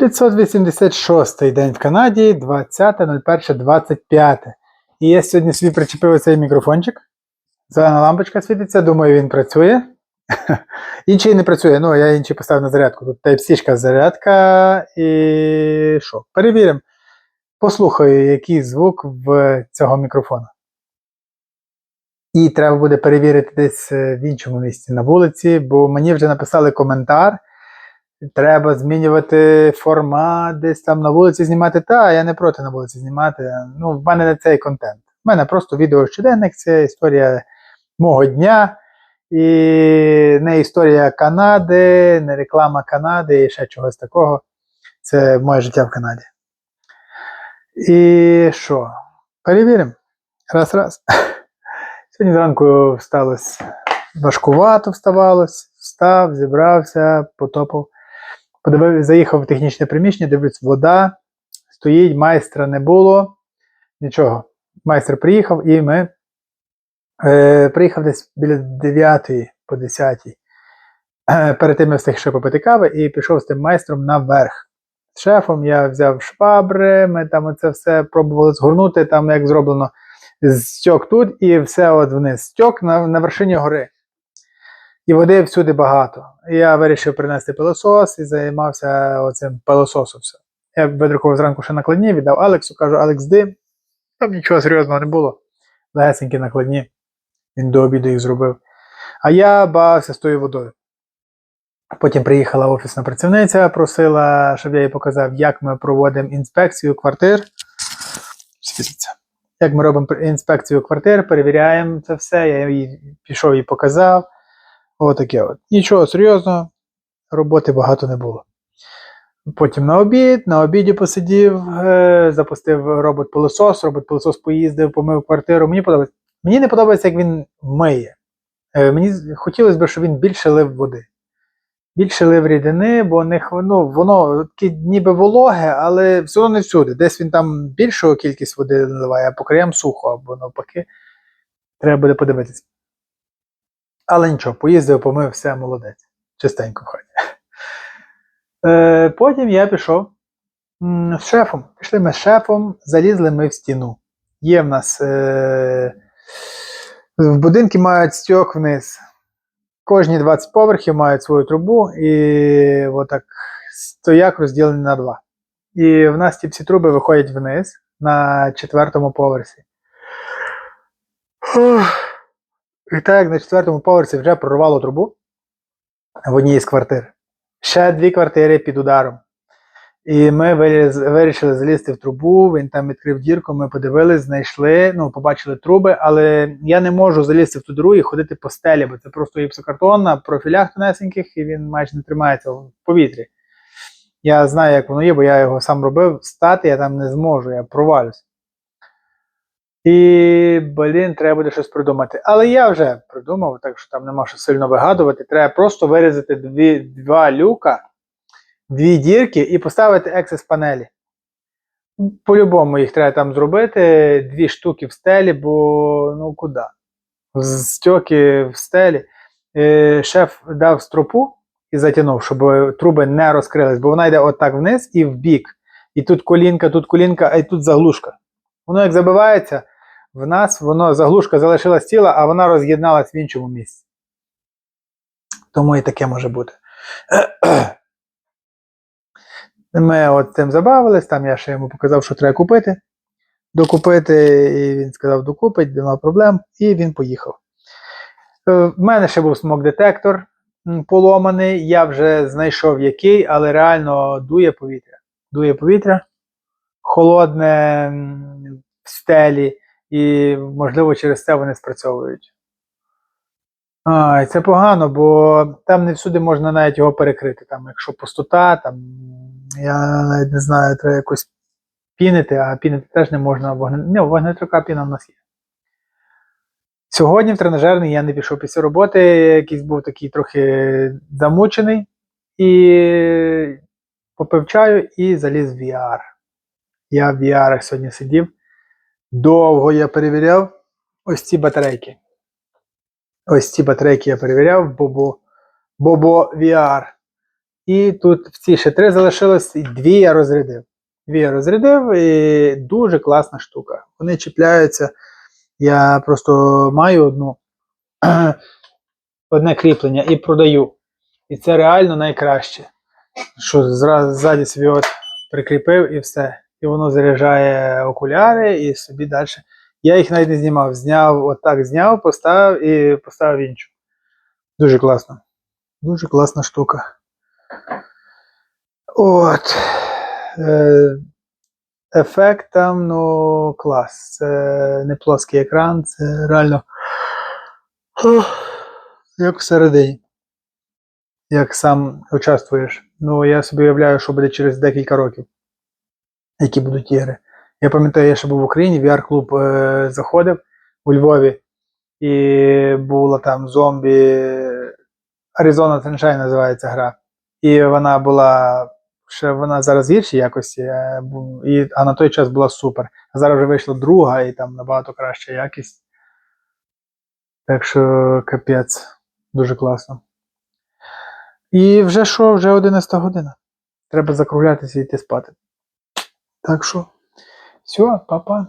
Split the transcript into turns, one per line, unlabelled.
586 день в Канаді, 20.01.25. І я сьогодні собі причепив цей мікрофончик. Зелена лампочка світиться, думаю, він працює. Інший не працює, ну я інший поставив на зарядку. Тут Type-C зарядка і що? Перевіримо. Послухаю, який звук в цього мікрофона. І треба буде перевірити десь е, в іншому місці на вулиці, бо мені вже написали коментар. Треба змінювати формат, десь там на вулиці знімати. Та, я не проти на вулиці знімати. Ну, в мене не цей контент. У мене просто відео щоденник, це історія мого дня. І не історія Канади, не реклама Канади і ще чогось такого. Це моє життя в Канаді. І що? Перевіримо. Раз, раз. Сьогодні зранку всталося важкувато вставалось, встав, зібрався, потопав. Подивив, заїхав в технічне приміщення, дивлюсь, вода стоїть, майстра не було. Нічого. Майстер приїхав і ми е, приїхав десь біля 9 по 10. Е, перед тим я встиг ще попити кави і пішов з тим майстром наверх. З шефом я взяв швабри, ми там оце все пробували згорнути, там як зроблено стьок тут і все от вниз. Стьок на, на вершині гори. І води всюди багато. Я вирішив принести пилосос і займався оцим пилососом. Все. Я видрукував зранку ще накладні, віддав Алексу, кажу, Алекс, ди. Там нічого серйозного не було. Легесенькі накладні. Він до обіду їх зробив. А я бавився з тою водою. Потім приїхала офісна працівниця, просила, щоб я їй показав, як ми проводимо інспекцію квартир. Світиться. Як ми робимо інспекцію квартир, перевіряємо це все. Я їй пішов і показав. Отаке от. Нічого серйозного, роботи багато не було. Потім на обід, на обіді посидів, е, запустив робот-пилосос, робот-пилосос поїздив, помив квартиру. Мені подобається. Мені не подобається, як він миє. Е, мені хотілося б, щоб він більше лив води. Більше лив рідини, бо не, ну, воно таке ніби вологе, але все одно не всюди. Десь він там більшу кількість води наливає, а по краям сухо, або навпаки. Треба буде подивитися. Але нічого, поїздив, помив, все, молодець. Чистенько хаті. Е, потім я пішов з шефом. Пішли ми з шефом, залізли ми в стіну. Є в нас е, в будинки мають стьок вниз. Кожні 20 поверхів мають свою трубу, і отак стояк розділений на два. І в нас ті всі труби виходять вниз на четвертому поверсі. Ух. І так, на четвертому поверсі вже прорвало трубу в одній з квартир. Ще дві квартири під ударом. І ми вирішили залізти в трубу, він там відкрив дірку, ми подивились, знайшли, ну, побачили труби, але я не можу залізти в ту діру і ходити по стелі, бо це просто гіпсокартон на профілях тонесеньких, і він майже не тримається в повітрі. Я знаю, як воно є, бо я його сам робив. Стати я там не зможу, я провалюсь. І, блін, треба буде щось придумати. Але я вже придумав, так що там нема що сильно вигадувати. Треба просто вирізати дві, два люка, дві дірки і поставити ексес панелі. По-любому їх треба там зробити, дві штуки в стелі, бо ну куди? Стьоки в стелі. Е, шеф дав стропу і затягнув, щоб труби не розкрились, бо вона йде отак вниз і в бік. І тут колінка, тут колінка, а й тут заглушка. Воно як забивається, в нас воно заглушка залишилась ціла, а вона роз'єдналась в іншому місці. Тому і таке може бути. Ми от цим забавились, там я ще йому показав, що треба купити. Докупити, і він сказав, докупить, нема проблем, і він поїхав. Е, В мене ще був смок-детектор поломаний, я вже знайшов який, але реально дує повітря. Дує повітря, холодне в стелі, і, можливо, через це вони спрацьовують. А, і це погано, бо там не всюди можна навіть його перекрити. Там, якщо пустота, там я навіть не знаю, треба якось пінити, а пінити теж не можна вогне... Вогнетрука піна в нас є. Сьогодні в тренажерний я не пішов після роботи, якийсь був такий трохи замучений, і попив чаю і заліз в VR. Я в VR сьогодні сидів. Довго я перевіряв ось ці батарейки. Ось ці батарейки я перевіряв, Бобо, Бобо VR. І тут в ці ще три залишилось, і дві я розрядив. Дві я розрядив, і дуже класна штука. Вони чіпляються. Я просто маю одну одне кріплення і продаю. І це реально найкраще. Що зразу ззаді собі от прикріпив і все. І воно заряджає окуляри і собі далі. Я їх навіть не знімав. Зняв, отак зняв, поставив і поставив іншу. Дуже класно. Дуже класна штука. От. Е, ефект там, ну, клас. Це не плоский екран, це реально. Як всередині. Як сам участвуєш. Ну, я собі уявляю, що буде через декілька років, які будуть ігри. Я пам'ятаю, я ще був в Україні, VR-клуб е, заходив у Львові, і була там зомбі. Arizona Sunshine називається гра. І вона була. Ще вона зараз в гіршій якості, е, і, а на той час була супер. А зараз вже вийшла друга і там набагато краща якість. Так що капець, дуже класно. І вже що, вже 11 година. Треба закруглятися і йти спати. Так що, все, па-па.